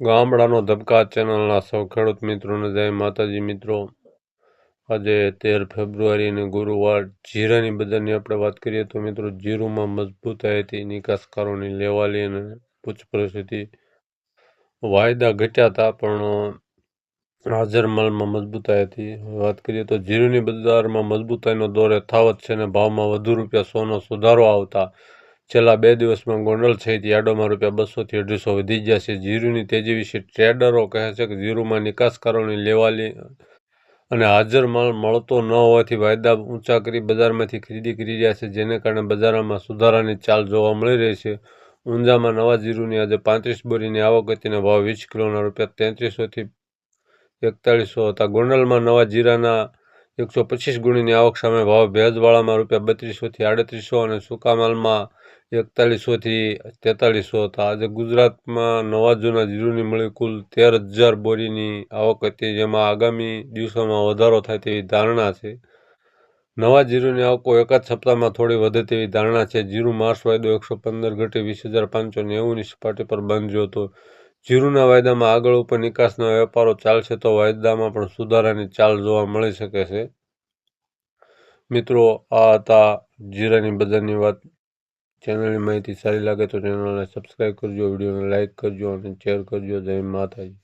ગામડાનો ધબકા ચેનલના સૌ ખેડૂત મિત્રોને જય માતાજી મિત્રો. આજે તેર ફેબ્રુઆરી અને ગુરુવાર જીરાની બજારની આપણે વાત કરીએ તો મિત્રો જીરુમાં મજબૂતાઈ હતી નિકાસકારોની લેવાલી અને પૂછપરછ વાયદા ઘટ્યા હતા, પણ હાજર માલમાં મજબૂતાઈ હતી વાત કરીએ તો જીરુની બજારમાં મજબૂતાઈનો દોર યથાવત છે અને ભાવમાં વધુ રૂપિયા સોનો સુધારો આવતા છેલ્લા બે દિવસમાં ગોંડલ સહિત યાર્ડોમાં રૂપિયા બસોથી અઢીસો વધી ગયા છે. જીરુની તેજી વિશે ટ્રેડરો કહે છે કે જીરુમાં નિકાસકારોની લેવાલી અને હાજર માલ મળતો ન હોવાથી વાયદા ઊંચા કરી બજારમાંથી ખરીદી કરી રહ્યા છે, જેને કારણે બજારમાં સુધારાની ચાલ જોવા મળી રહી છે. ઊંઝામાં નવા જીરુની આજે પાંત્રીસ બોરીની આવક હતી અને ભાવ વીસ કિલોના રૂપિયા તેત્રીસોથી એકતાળીસો હતા. ગોંડલમાં નવા જીરાના એકસો પચીસ ગુણીની આવક સામે ભાવ ભેજવાળામાં રૂપિયા બત્રીસોથી આડત્રીસો અને સુકામાલમાં એકતાલીસોથી તેતાલીસો હતા. આજે ગુજરાતમાં નવા જૂના જીરુની મળી કુલ તેર હજાર બોરીની આવક હતી, જેમાં આગામી દિવસોમાં વધારો થાય તેવી ધારણા છે. નવા જીરુની આવકો એકાદ સપ્તાહમાં થોડી વધે તેવી ધારણા છે. જીરું માર્સ વાયદો એકસો પંદર ઘટી વીસ હજાર પાંચસો નેવુંની સપાટી પર બાંધ્યો હતો. જીરુના વાયદામાં આગળ ઉપર નિકાસના વેપારો ચાલશે તો વાયદામાં પણ સુધારાની ચાલ જોવા મળી શકે છે. મિત્રો, આ હતા જીરાની બજારની વાત. ચેનલની માહિતી સારી લાગે તો ચેનલને સબસ્ક્રાઈબ કરજો, વિડીયોને લાઇક કરજો અને શેર કરજો. જય માતાજી.